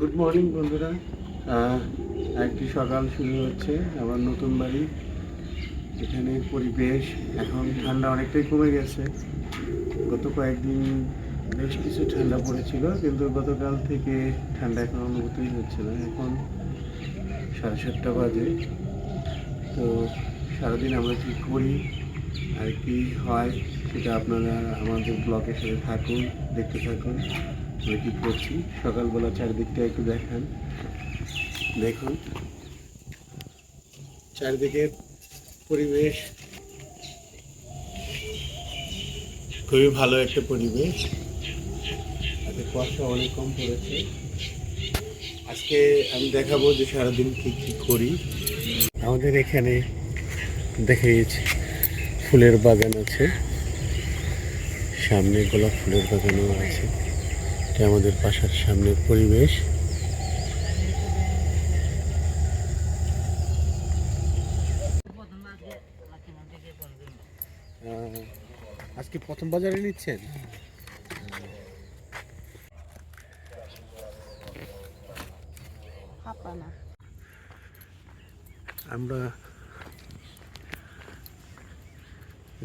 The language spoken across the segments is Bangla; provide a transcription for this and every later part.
গুড মর্নিং বন্ধুরা। একটি সকাল শুরু হচ্ছে আমার নতুন বাড়ি। এখানে পরিবেশ, এখন ঠান্ডা অনেকটাই কমে গেছে। গত কয়েকদিন বেশ কিছু ঠান্ডা পড়েছিল, কিন্তু গতকাল থেকে ঠান্ডা এখন অনুভূতই হচ্ছে না। এখন সাড়ে সাতটা বাজে। তো সারাদিন আমরা কী করি, আর কি হয়, সেটা আপনারা আমাদের ব্লগের সাথে থাকুন, দেখতে থাকুন। আমরা কী করছি? সকালবেলা চারিদিকটা একটু দেখান। দেখুন। চারিদিকে পরিবেশ। খুবই ভালো একটা পরিবেশ। কুয়াশা অনেক কম পড়েছে। আজকে আমি দেখাবো যে সারাদিন কী কী করি। আমাদের এখানে দেখিয়েছি ফুলের বাগান আছে। সামনে গোলাপ ফুলের বাগানও আছে। আমাদের বাসার সামনের পরিবেশ। আজকে প্রথম বাজারে নিচ্ছেন? আমরা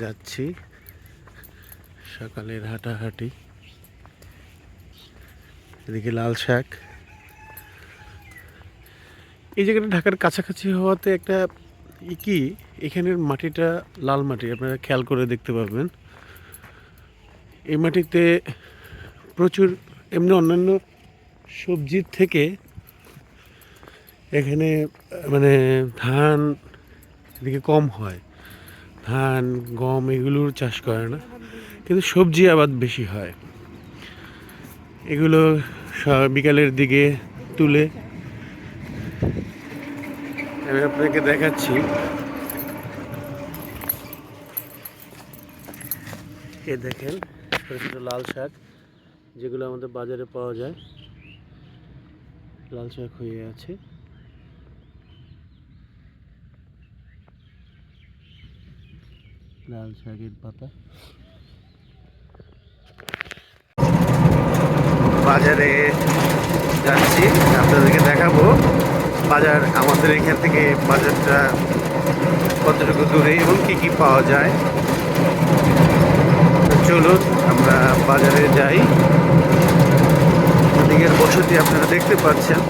যাচ্ছি সকালের হাঁটাহাঁটি। এদিকে লাল শাক। এই জায়গাটা ঢাকার কাছাকাছি হওয়াতে একটা কি? এখানের মাটিটা লাল মাটি, আপনারা খেয়াল করে দেখতে পাবেন এই মাটিতে প্রচুর, এমনি অন্যান্য সবজির থেকে এখানে মানে ধান এদিকে কম হয়। ধান, গম এগুলোর চাষ করে না। কিন্তু সবজি আবাদ বেশি হয়। এগুলো বিকালের দিকে তুলে আমি আপনাকে দেখাচ্ছি। এ দেখেন ছোটো ছোটো লাল শাক, যেগুলো আমাদের বাজারে পাওয়া যায়। লাল শাক হয়ে আছে। লাল শাকের পাতা। বাজারে যাচ্ছি, আপনাদেরকে দেখাবো। বাজার আমাদের এখান থেকে বাজারটা কতটুকু দূরে এবং কী কী পাওয়া যায়। চলুন, আমরা বাজারে যাই। ওদিকের বসতি আপনারা দেখতে পাচ্ছেন।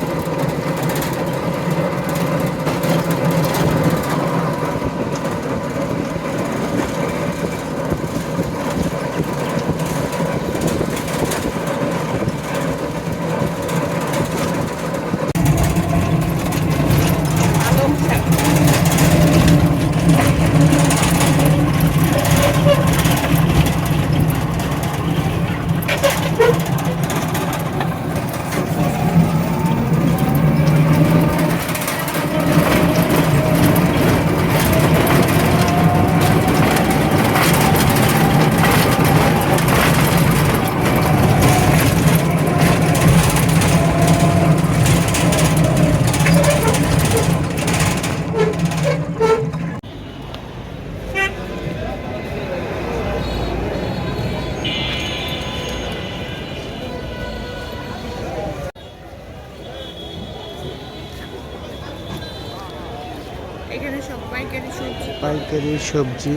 পাইকারি সবজি।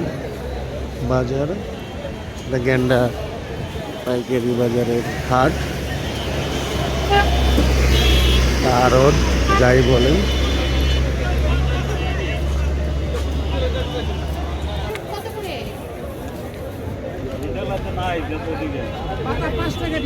বাজার। গেন্ডা পাইকারি বাজারের হাট। আরত যাই বলেন। কত করে পাতা পাঁচ টাকা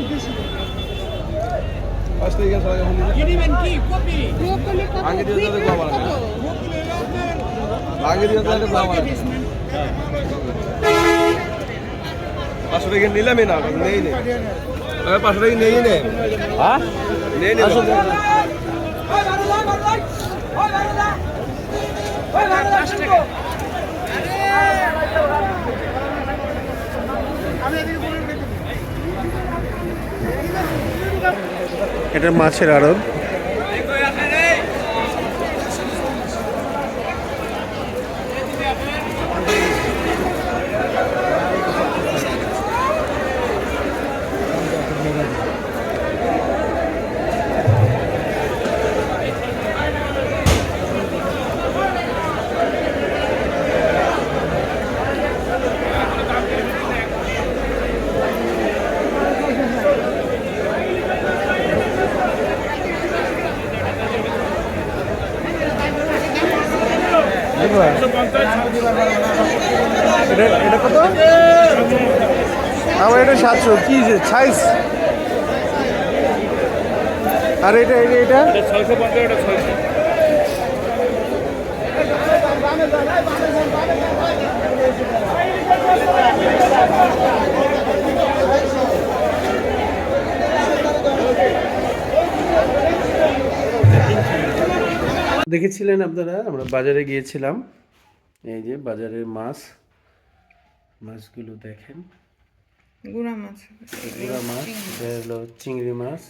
পাঁচশো টাকা নিলামই না নেই নে। পাঁচশো টাকা নেই নে। হ্যাঁ? নেই নে পাঁচ এটা মাছের আড়ত এগুলো এটা এটা কত? আমার এটা সাতশো। কি যে সাইজ আর এটা এটা? এটা ছয়শো পঞ্চাশ, এটা ছয়শো। দেখেছিলেন আপনারা? আমরা বাজারে গিয়েছিলাম। এই যে বাজারের মাছ। মাছগুলো দেখেন। গুড়া মাছ। গুড়া মাছ এটা হলো চিংড়ি মাছ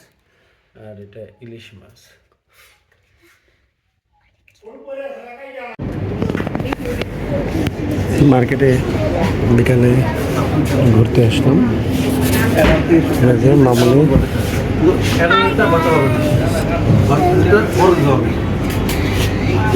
আর এটা ইলিশ মাছ। মার্কেটে বিকালে ঘুরতে আসলাম।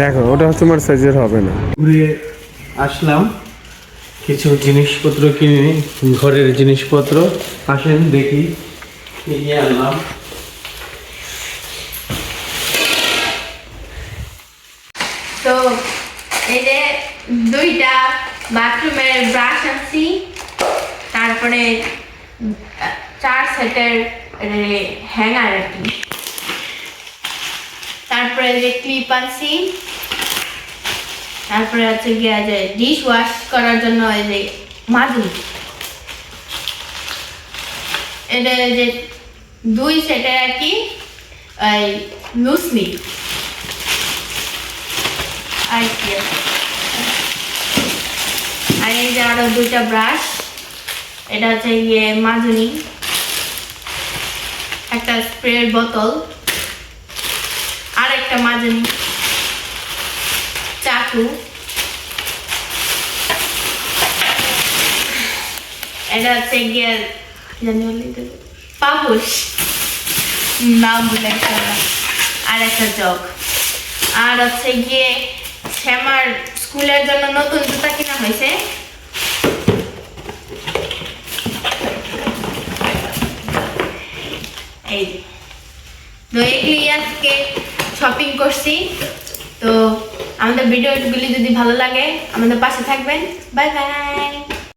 দেখো ওটা তোমার সাইজের হবে না। ঘুরে আসলাম। কিছু জিনিসপত্র কিনে ঘরের জিনিসপত্র। আসেন দেখি কি নিয়ে আনলাম। তো এই যে দুইটা বাথরুমের ব্রাশ আনছি তারপরে চার সেটের হ্যাঙ্গার আর কি তারপরে যে ক্লিপ তারপরে হচ্ছে গিয়ে যে ডিশ ওয়াশ করার জন্য এই যে মাজুন এটা যে দুই সেটের আর কি, এই লুসলি আর এই যে আরও দুইটা ব্রাশ এটা হচ্ছে গিয়ে মাজুনি একটা স্প্রের বোতল একটা মাজুনি চাকু। এটা হচ্ছে আর একটা জগ। আর হচ্ছে গিয়ে শ্যামার স্কুলের জন্য নতুন জুতা কিনা হয়েছে। এই। তো আজকে শপিং করছি। তো আমাদের ভিডিওগুলি যদি ভালো লাগে আমাদের পাশে থাকবেন। Bye bye